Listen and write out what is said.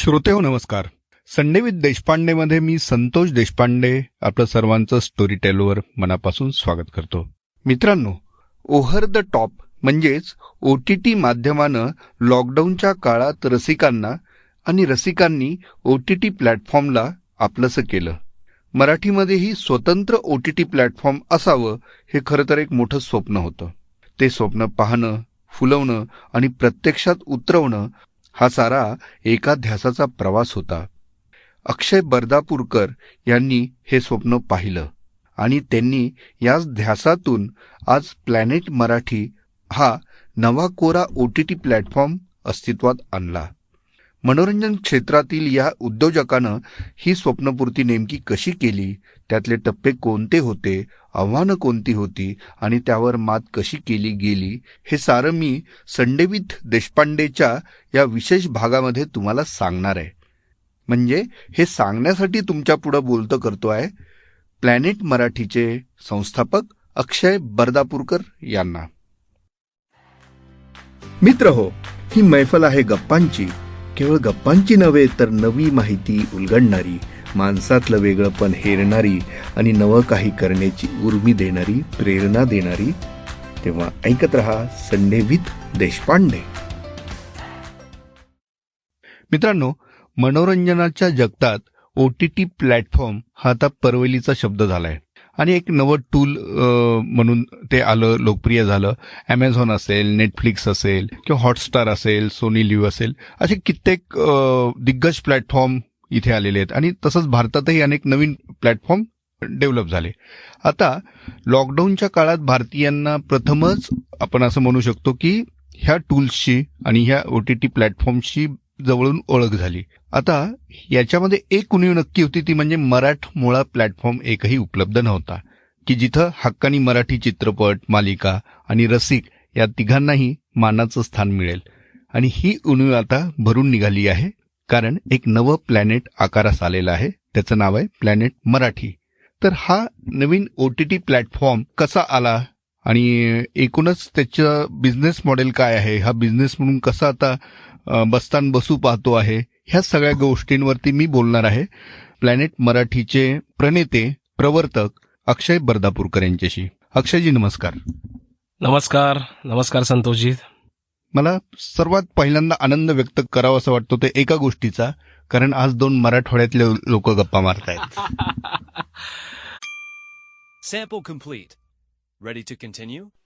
श्रोते हो नमस्कार. संडे विथ देशपांडेमध्ये मी संतोष देशपांडे आपलं सर्वांचं स्टोरी टेलवर मनापासून स्वागत करतो. मित्रांनो ओव्हर द टॉप म्हणजेच ओ टी टी माध्यमानं लॉकडाऊनच्या काळात रसिकांना आणि रसिकांनी ओ टी टी प्लॅटफॉर्मला आपलंसं केलं. मराठीमध्येही स्वतंत्र ओ टी टी प्लॅटफॉर्म असावं हे खरं तर एक मोठं स्वप्न होतं. ते स्वप्न पाहणं फुलवणं आणि प्रत्यक्षात उतरवणं हा सारा एका ध्यासाचा प्रवास होता. अक्षय बर्दापूरकर यांनी हे स्वप्न पाहिलं आणि त्यांनी याच ध्यासातून आज प्लॅनेट मराठी हा नवा कोरा ओ टी टी प्लॅटफॉर्म अस्तित्वात आणला. मनोरंजन क्षेत्रातील या उद्योजकानं ही स्वप्नपूर्ती नेमकी कशी केली? त्यातले टप्पे कोणते होते? आव्हानं कोणती होती? आणि त्यावर मात कशी केली गेली? हे सारं मी संडेविथ देशपांडेच्या या विशेष भागामध्ये तुम्हाला सांगणार आहे. म्हणजे हे सांगण्यासाठी तुमच्या पुढं बोलतं करतो आहे प्लॅनेट मराठीचे संस्थापक अक्षय बर्दापूरकर यांना. मित्र हो ही मैफल आहे गप्पांची. केवळ गप्पांची नव्हे तर नवी माहिती उलगडणारी माणसातलं वेगळंपण हेरणारी आणि नवं काही करण्याची उर्मी देणारी प्रेरणा देणारी तेव्हा ऐकत रहा संडे विथ देशपांडे. मित्रांनो मनोरंजनाच्या जगतात ओ टी टी प्लॅटफॉर्म हा आता परवलीचा शब्द झाला आहे आणि एक नवं टूल म्हणून ते आलं लोकप्रिय झालं. ॲमेझॉन असेल नेटफ्लिक्स असेल किंवा हॉटस्टार असेल सोनी लिव्ह असेल असे कित्येक दिग्गज प्लॅटफॉर्म इथे आलेले आहेत. आणि तसंच भारतातही अनेक नवीन प्लॅटफॉर्म डेव्हलप झाले. आता लॉकडाऊनच्या काळात भारतीयांना प्रथमच आपण असं म्हणू शकतो की ह्या टूल्सची आणि ह्या ओ टी टी प्लॅटफॉर्मशी जवळून ओळख झाली. आता याच्यामध्ये एक उणीव नक्की होती ती म्हणजे मराठमोळा प्लॅटफॉर्म एकही उपलब्ध नव्हता. की जिथं हक्कानी मराठी चित्रपट मालिका आणि रसिक या तिघांनाही मानाचं स्थान मिळेल. आणि ही उणीव आता भरून निघाली आहे कारण एक नवं प्लॅनेट आकारास आलेलं आहे. त्याचं नाव आहे प्लॅनेट मराठी. तर हा नवीन ओ टी टी प्लॅटफॉर्म कसा आला? आणि एकूणच त्याचं बिझनेस मॉडेल काय आहे? हा बिझनेस म्हणून कसा आता बस्तान बसू पाहतो आहे. ह्या सगळ्या गोष्टींवरती मी बोलणार आहे. प्लॅनेट मराठीचे प्रणेते प्रवर्तक अक्षय बर्दापूरकर यांच्याशी. अक्षयजी नमस्कार. नमस्कार. नमस्कार संतोषजी. मला सर्वात पहिल्यांदा आनंद व्यक्त करावा असं वाटतो ते एका गोष्टीचा कारण आज दोन मराठवाड्यातले लोक गप्पा मारतायत. Sample complete. Ready to continue?